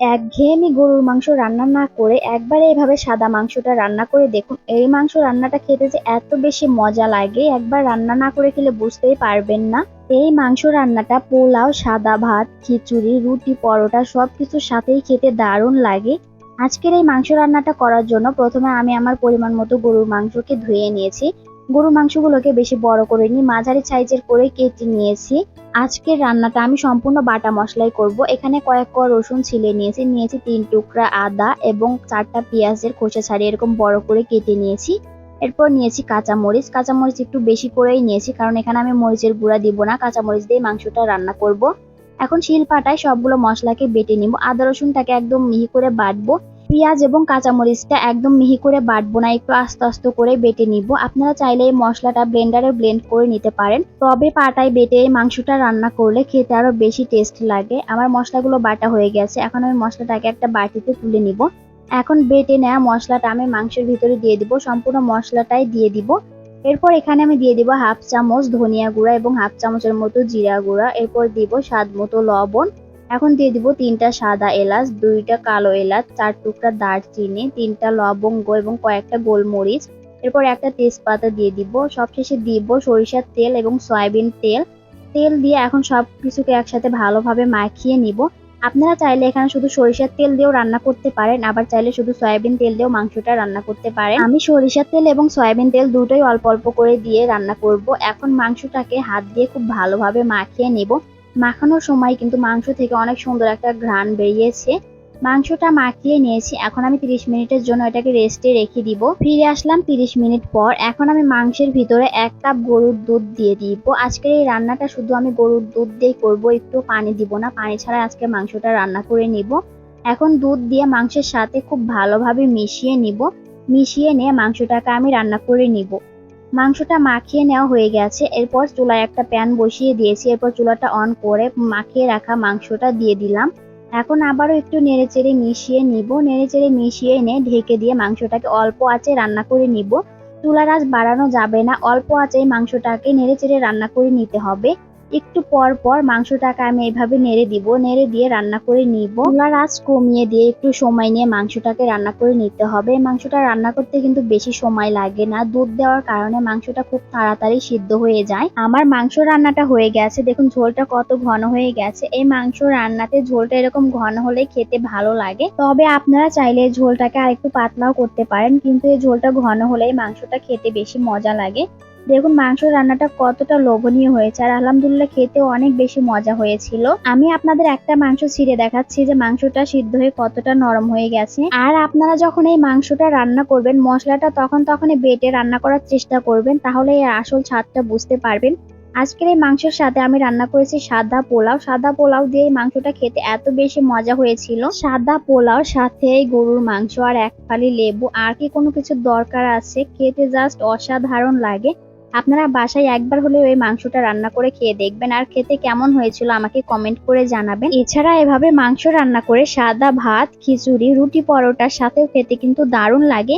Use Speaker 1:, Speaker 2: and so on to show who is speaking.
Speaker 1: একঘেয়েমি গরুর মাংস রান্না না করে একবারে এভাবে সাদা মাংসটা রান্না করে দেখুন। এই মাংস রান্নাটা খেতে যে এত বেশি মজা লাগে, একবার রান্না না করে খেলে বুঝতেই পারবেন না। এই মাংস রান্নাটা পোলাও, সাদা ভাত, খিচুড়ি, রুটি, পরোটা সব কিছুর সাথেই খেতে দারুণ লাগে। আজকের এই মাংস রান্নাটা করার জন্য প্রথমে আমি আমার পরিমাণ মতো গরুর মাংসকে ধুয়ে নিয়েছি। গরুর মাংসগুলোকে বেশি বড় করে নিয়ে মাঝারি সাইজের করে কেটে নিয়েছি। আজকের রান্নাটা আমি সম্পূর্ণ বাটা মশলাই করব। এখানে কয়েক কোয়া রসুন ছিলে নিয়েছি নিয়েছি তিন টুকরা আদা এবং চারটা পেঁয়াজের খোসা ছাড়িয়ে এরকম বড় করে কেটে নিয়েছি। এরপর নিয়েছি কাঁচামরিচ। কাঁচামরিচ একটু বেশি করেই নিয়েছি কারণ এখানে আমি মরিচের গুঁড়া দিব না। কাঁচামরিচ দিয়ে মাংসটা রান্না করব। এখন শিলপাটায় সবগুলো মশলাকে বেটে নিব। আদা রসুনটাকে একদম মিহি করে বাটবো। পেঁয়াজ এবং কাঁচামরিচটা একদম মিহি করে বাটবো না, একটু আস্তে আস্তে করে বেটে নিব। আপনারা চাইলে এই মশলাটা ব্লেন্ডারে ব্লেন্ড করে নিতে পারেন। তবে পাটায় বেটে মাংসটা রান্না করলে খেতে আরও বেশি টেস্ট লাগে। আমার মশলাগুলো বাটা হয়ে গেছে, এখন আমি মশলাটাকে একটা বাটিতে তুলে নিব। এখন বেটে নেওয়া মশলাটা আমি মাংসের ভিতরে দিয়ে দিব, সম্পূর্ণ মশলাটাই দিয়ে দিব। এরপর এখানে আমি দিয়ে দিব হাফ চামচ ধনিয়া গুঁড়া এবং হাফ চামচের মতো জিরা গুঁড়া। এরপর দিব স্বাদ মতো লবণ। এখন দিয়ে দিব তিনটা সাদা এলাচ, দুইটা কালো এলাচ, চার টুকরা দারচিনি, তিনটা লবঙ্গ এবং কয়েকটা গোলমরিচ। এরপর একটা তেজপাতা দিয়ে দিব। সবশেষে দিব সরিষার তেল এবং সয়াবিন তেল। তেল দিয়ে এখন সব কিছুকে একসাথে ভালোভাবে মাখিয়ে নিব। আপনারা চাইলে এখানে শুধু সরিষার তেল দিয়েও রান্না করতে পারেন, আবার চাইলে শুধু সয়াবিন তেল দিয়েও মাংসটা রান্না করতে পারেন। আমি সরিষার তেল এবং সয়াবিন তেল দুটোই অল্প অল্প করে দিয়ে রান্না করব। এখন মাংসটাকে হাত দিয়ে খুব ভালোভাবে মাখিয়ে নিব। মাখানোর সময় কিন্তু মাংস থেকে অনেক সুন্দর একটা ঘ্রাণ বেরিয়েছে। মাংসটা মাখিয়ে নিয়েছি, এখন আমি 30 মিনিটের জন্য এটাকে রেস্টে রেখে দিব। ফিরে আসলাম 30 মিনিট পর, এখন আমি মাংসের ভিতরে এক কাপ গরুর দুধ দিয়ে দিব। আজকের এই রান্নাটা শুধু আমি গরুর দুধ দিয়েই করব, একটু পানি দিব না, পানি ছাড়া আজকে মাংসটা রান্না করে নিব। এখন দুধ দিয়ে মাংসের সাথে খুব ভালোভাবে মিশিয়ে নিব। মিশিয়ে নিয়ে মাংসটাকে আমি রান্না করে নিব। মাংসটা মাখিয়ে নেওয়া হয়ে গেছে। এরপর চুলায় একটা প্যান বসিয়ে দিয়েছি। এরপর চুলাটা অন করে মাখিয়ে রাখা মাংসটা দিয়ে দিলাম। এখন আবারও একটু নেড়েচেড়ে মিশিয়ে নিব। নেড়েচেড়ে মিশিয়ে এনে ঢেকে দিয়ে মাংসটাকে অল্প আঁচে রান্না করে নিব। চুলার আঁচ বাড়ানো যাবে না। অল্প আঁচে মাংসটাকে নেড়েচেড়ে রান্না করে নিতে হবে। একটু পর পর মাংসটাকে আমি এইভাবে নেড়ে দিব, নেড়ে দিয়ে রান্না করে নিব। চুলার আঁচ কমিয়ে দিয়ে একটু সময় নিয়ে মাংসটাকে রান্না করে নিতে হবে। মাংসটা রান্না করতে কিন্তু বেশি সময় লাগে না। দুধ দেওয়ার কারণে মাংসটা খুব তাড়াতাড়ি সিদ্ধ হয়ে যায়। আমার মাংস রান্নাটা হয়ে গেছে। দেখুন, ঝোলটা কত ঘন হয়ে গেছে। এই মাংস রান্নাতে ঝোলটা এরকম ঘন হলে খেতে ভালো লাগে। তবে আপনারা চাইলে ঝোলটাকে আরেকটু পাতলাও করতে পারেন। কিন্তু এই ঝোলটা ঘন হলেই মাংসটা খেতে বেশি মজা লাগে। দেখুন, মাংস রান্নাটা কতটা লোভনীয় হয়েছে আর আলহামদুলিল্লাহ খেতে অনেক বেশি মজা হয়েছিল। আমি আপনাদের একটা মাংস ছিঁড়ে দেখাচ্ছি যে মাংসটা সিদ্ধ হয়ে কতটা নরম হয়ে গেছে। আর আপনারা যখন এই মাংসটা রান্না করবেন, মশলাটা তখন তখনই বেটে রান্না করার চেষ্টা করবেন, তাহলে এর আসল স্বাদটা বুঝতে পারবেন। আজকের এই মাংসের সাথে আমি রান্না করেছি সাদা পোলাও। সাদা পোলাও দিয়ে এই মাংসটা খেতে এত বেশি মজা হয়েছিল। সাদা পোলাও সাথে এই গরুর মাংস আর এক ফালি লেবু আর কি কোনো কিছু দরকার আছে, খেতে জাস্ট অসাধারণ লাগে। আপনারা বাসায় একবার হলেও ওই মাংসটা রান্না করে খেয়ে দেখবেন আর খেতে কেমন হয়েছিল আমাকে কমেন্ট করে জানাবেন। এছাড়া এভাবে মাংস রান্না করে সাদা ভাত, খিচুড়ি, রুটি পরোটার সাথেও খেতে কিন্তু দারুণ লাগে।